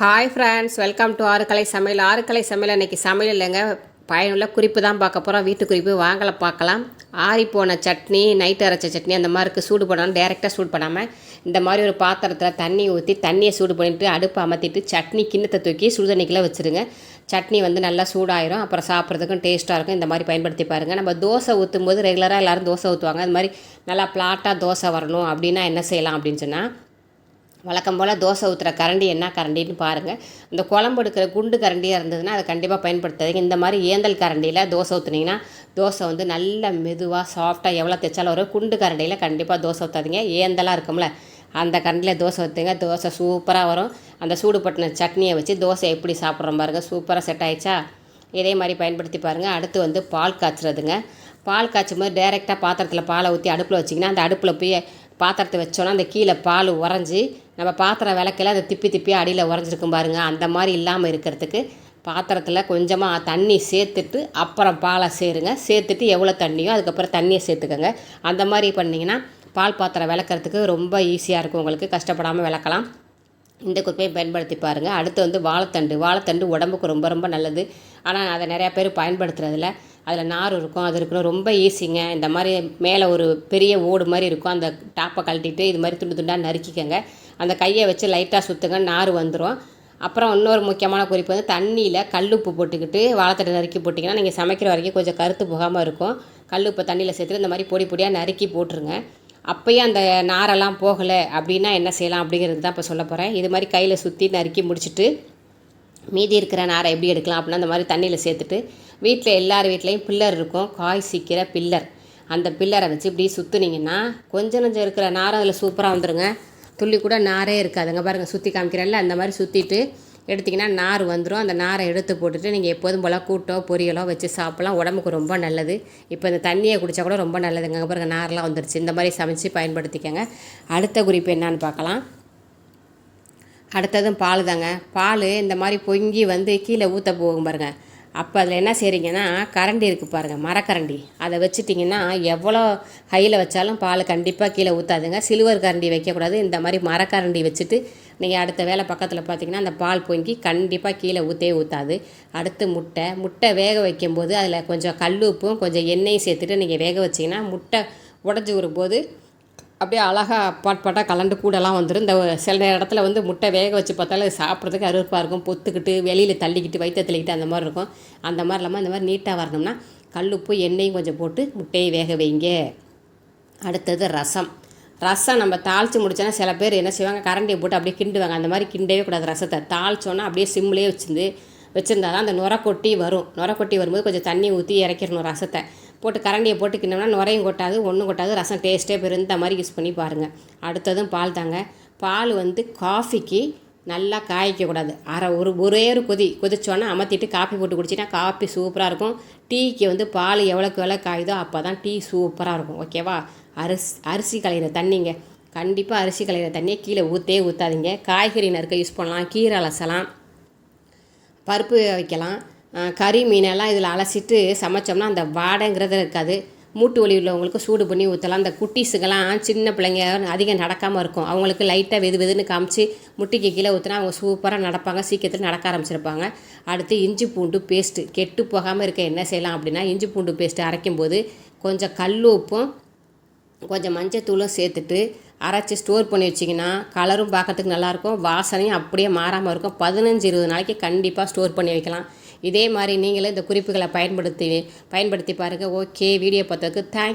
Hi friends welcome to ஆறுக்கலை சமையல் ஆறுக்கலை சமையல் இன்றைக்கி சமையல் இல்லைங்க. பயனுள்ள குறிப்பு தான் பார்க்க போகிறோம் வீட்டு குறிப்பு வாங்கலை பார்க்கலாம். ஆறி போன சட்னி நைட்டு அரைச்ச சட்னி அந்த மாதிரி இருக்குது சூடு பண்ணாலும் டேரெக்டாக சூடு பண்ணாமல் இந்த மாதிரி ஒரு பாத்திரத்தில் தண்ணி ஊற்றி தண்ணியை சூடு பண்ணிவிட்டு அடுப்பை அமர்த்திட்டு சட்னி கிண்ணத்தை தூக்கி சுடுதண்ணிக்கெல்லாம் வச்சுருங்க. சட்னி வந்து நல்லா சூடாயிரும். அப்புறம் சாப்பிட்றதுக்கும் டேஸ்ட்டாக இருக்கும். இந்த மாதிரி பயன்படுத்தி பாருங்கள் நம்ம தோசை ஊற்றும் போது ரெகுலராக எல்லோரும் தோசை ஊற்றுவாங்க அது மாதிரி நல்லா பிளாட்டாக தோசை வரணும். அப்படின்னா என்ன செய்யலாம் அப்படின்னு சொன்னால் வழக்கம் போல் தோசை ஊற்றுற கரண்டி என்ன கரண்டின்னு பாருங்கள் இந்த குழம்பு எடுக்கிற குண்டு கரண்டியாக இருந்ததுன்னா அதை கண்டிப்பாக பயன்படுத்தாதீங்க. இந்த மாதிரி ஏந்தல் கரண்டியில் தோசை ஊற்றுனீங்கன்னா தோசை வந்து நல்ல மெதுவாக சாஃப்டாக எவ்வளோ தைச்சாலும் வரும் குண்டு கரண்டியில் கண்டிப்பாக தோசை ஊற்றாதீங்க ஏந்தலாக இருக்கும்ல. அந்த கரண்டியில் தோசை ஊற்றுங்க தோசை சூப்பராக வரும். அந்த சூடு பட்டின சட்னியை வச்சு தோசை எப்படி சாப்பிட்றோம் பாருங்கள் சூப்பராக செட் ஆயிடுச்சா? இதே மாதிரி பயன்படுத்தி பாருங்கள் அடுத்து வந்து பால் காய்ச்சுறதுங்க. பால் காய்ச்சும் போது டேரெக்டாக பாத்திரத்தில் பாலை ஊற்றி அடுப்பில் வச்சிங்கன்னா அந்த அடுப்பில் போய் பாத்திரத்தை வச்சோன்னா அந்த கீழே பால் உறைஞ்சி நம்ம பாத்திரம் விளக்கில் அதை திப்பி திப்பி அடியில் உறைஞ்சிருக்கும் பாருங்கள் அந்த மாதிரி இல்லாமல் இருக்கிறதுக்கு பாத்திரத்தில் கொஞ்சமாக தண்ணி சேர்த்துட்டு அப்புறம் பாலை சேருங்க. சேர்த்துட்டு எவ்வளோ தண்ணியோ அதுக்கப்புறம் தண்ணியை சேர்த்துக்கோங்க. அந்த மாதிரி பண்ணிங்கன்னா பால் பாத்திரம் விளக்குறதுக்கு ரொம்ப ஈஸியாக இருக்கும் உங்களுக்கு. கஷ்டப்படாமல் விளக்கலாம். இந்த குப்பையை பயன்படுத்தி பாருங்கள் அடுத்து வந்து வாழைத்தண்டு. வாழைத்தண்டு உடம்புக்கு ரொம்ப ரொம்ப நல்லது. ஆனால் அதை நிறையா பேர் பயன்படுத்துறதில்ல. அதில் நார் இருக்கும் அது இருக்கணும். ரொம்ப ஈஸிங்க இந்த மாதிரி மேலே ஒரு பெரிய ஓடு மாதிரி இருக்கும். அந்த டாப்பை கழட்டிட்டு இது மாதிரி துண்டு துண்டாக நறுக்கிக்கங்க. அந்த கையை வச்சு லைட்டாக சுற்றுங்க நார் வந்துடும் அப்புறம் இன்னொரு முக்கியமான குறிப்பு வந்து தண்ணியில் கல்லுப்பு போட்டுக்கிட்டு வாழைத்தட்டை நறுக்கி போட்டிங்கன்னா நீங்கள் சமைக்கிற வரைக்கும் கொஞ்சம் கருத்து போகாமல் இருக்கும். கல்லுப்பை தண்ணியில் சேர்த்துட்டு இந்த மாதிரி பொடி பொடியாக நறுக்கி போட்டுருங்க. அப்போயே அந்த நாரெல்லாம் போகலை அப்படின்னா என்ன செய்யலாம் அப்படிங்கிறது தான் இப்போ சொல்ல போகிறேன் இது மாதிரி கையில் சுற்றி நறுக்கி முடிச்சுட்டு மீதி இருக்கிற நாரை எப்படி எடுக்கலாம் அப்படின்னா அந்த மாதிரி தண்ணியில் சேர்த்துட்டு வீட்டில் எல்லார் வீட்லேயும் பில்லர் இருக்கும். காய் சீக்கிர பில்லர். அந்த பில்லரை வச்சு இப்படி சுற்றுனீங்கன்னா கொஞ்சம் கொஞ்சம் இருக்கிற நாரம் அதில் சூப்பராக வந்துடுங்க துள்ளி கூட நாரே இருக்காதுங்க. பாருங்கள் சுற்றி காமிக்கிறல்ல அந்த மாதிரி சுற்றிட்டு எடுத்திங்கன்னா நார் வந்துடும் அந்த நாரை எடுத்து போட்டுட்டு நீங்கள் எப்போதும் போல் கூட்டோ பொரியலோ வச்சு சாப்பிட்லாம். உடம்புக்கு ரொம்ப நல்லது. இப்போ இந்த தண்ணியை குடித்தா கூட ரொம்ப நல்லதுங்க. பாருங்கள் நார்லாம் வந்துருச்சு. இந்த மாதிரி சமைச்சு பயன்படுத்திக்கங்க. அடுத்த குறிப்பு என்னான்னு பார்க்கலாம். அடுத்ததும் பால் தாங்க பால் இந்த மாதிரி பொங்கி வந்து கீழே ஊற்ற போகும் பாருங்கள் அப்போ அதில் என்ன செய்கிறீங்கன்னா கரண்டி இருக்குது பாருங்கள் மரக்கரண்டி. அதை வச்சுட்டிங்கன்னா எவ்வளோ ஹையில் வச்சாலும் பால் கண்டிப்பாக கீழே ஊற்றாதுங்க சில்வர் கரண்டி வைக்கக்கூடாது. இந்த மாதிரி மரக்கரண்டி வச்சுட்டு நீங்கள் அடுத்த வேலை பக்கத்தில் பார்த்தீங்கன்னா அந்த பால் பொங்கி கண்டிப்பாக கீழே ஊற்றே ஊற்றாது அடுத்து முட்டை. முட்டை வேக வைக்கும்போது அதில் கொஞ்சம் கல் உப்பும் கொஞ்சம் எண்ணெயும் சேர்த்துட்டு நீங்கள் வேக வச்சிங்கன்னா முட்டை உடஞ்சி வரும்போது அப்படியே அழகாக பாட் பாட்டாக கலண்டு கூடலாம் வந்துடும் இந்த சில இடத்துல வந்து முட்டை வேக வச்சு பார்த்தாலும் சாப்பிட்றதுக்கு அருவருப்பாக இருக்கும். பொத்துக்கிட்டு வெளியில் தள்ளிக்கிட்டு வயிற்று தள்ளிக்கிட்டு அந்த மாதிரி இருக்கும். அந்த மாதிரி இல்லாமல் இந்த மாதிரி நீட்டாக வரணும்னா கல் உப்பு எண்ணெயும் கொஞ்சம் போட்டு முட்டையை வேக வைங்க. அடுத்தது ரசம். ரசம் நம்ம தாளித்து முடிச்சோன்னா சில பேர் என்ன செய்வாங்க? கரண்டியை போட்டு அப்படியே கிண்டுவாங்க. அந்த மாதிரி கிண்டவே கூடாது ரசத்தை. தாளிச்சோன்னா அப்படியே சிம்லேயே வச்சுருந்து வச்சுருந்தா தான் அந்த நுர கொட்டி வரும். நுர கொட்டி வரும்போது கொஞ்சம் தண்ணி ஊற்றி இறக்கிடணும் ரசத்தை. போட்டு கரண்டியை போட்டு கிண்டோம்னா நுரையும் கொட்டாது ஒன்றும் கொட்டாது ரசம் டேஸ்ட்டே பெரும் இந்த மாதிரி யூஸ் பண்ணி பாருங்கள் அடுத்ததும் பால் தாங்க. பால் வந்து காஃபிக்கு நல்லா காய்க்கக்கூடாது அரை ஒரு ஒரே ஒரு கொதி கொதிச்சோன்னா அமர்த்திட்டு காஃபி போட்டு குடிச்சிட்டா காஃபி சூப்பராக இருக்கும். டீக்கு வந்து பால் எவ்வளோக்கு எவ்வளோ காயுதோ அப்போ தான் டீ சூப்பராக இருக்கும். ஓகேவா அரிசி அரிசி கலையிற தண்ணிங்க. கண்டிப்பாக அரிசி கலையிற தண்ணியை கீழே ஊற்றே ஊற்றாதீங்க காய்கறி நறுக்க யூஸ் பண்ணலாம். கீரை அலசலாம். பருப்பு வைக்கலாம். கறி மீனெல்லாம் இதில் அலசிட்டு சமைச்சோம்னா அந்த வாடைங்கிறது இருக்காது. மூட்டு வலி உள்ளவங்களுக்கு சூடு பண்ணி ஊற்றலாம் அந்த குட்டீஸுக்கெல்லாம் சின்ன பிள்ளைங்க அதிகம் நடக்காமல் இருக்கும். அவங்களுக்கு லைட்டாக வெது வெதுன்னு காமிச்சு முட்டிக்கு கீழே ஊற்றினா அவங்க சூப்பராக நடப்பாங்க. சீக்கிரத்தில் நடக்க ஆரம்பிச்சிருப்பாங்க. அடுத்து இஞ்சி பூண்டு பேஸ்ட்டு கெட்டு போகாமல் இருக்க என்ன செய்யலாம் அப்படின்னா இஞ்சி பூண்டு பேஸ்ட்டு அரைக்கும் போது கொஞ்சம் கல் உப்பும் கொஞ்சம் மஞ்சத்தூளும் சேர்த்துட்டு அரைச்சி ஸ்டோர் பண்ணி வச்சிங்கன்னா கலரும் பார்க்கறதுக்கு நல்லாயிருக்கும் வாசனையும் அப்படியே மாறாமல் இருக்கும். பதினஞ்சு இருபது நாளைக்கு கண்டிப்பாக ஸ்டோர் பண்ணி வைக்கலாம். இதே மாதிரி நீங்களும் இந்த குறிப்புகளை பயன்படுத்தி பயன்படுத்தி பாருங்கள் ஓகே வீடியோ பார்த்ததுக்கு தேங்க்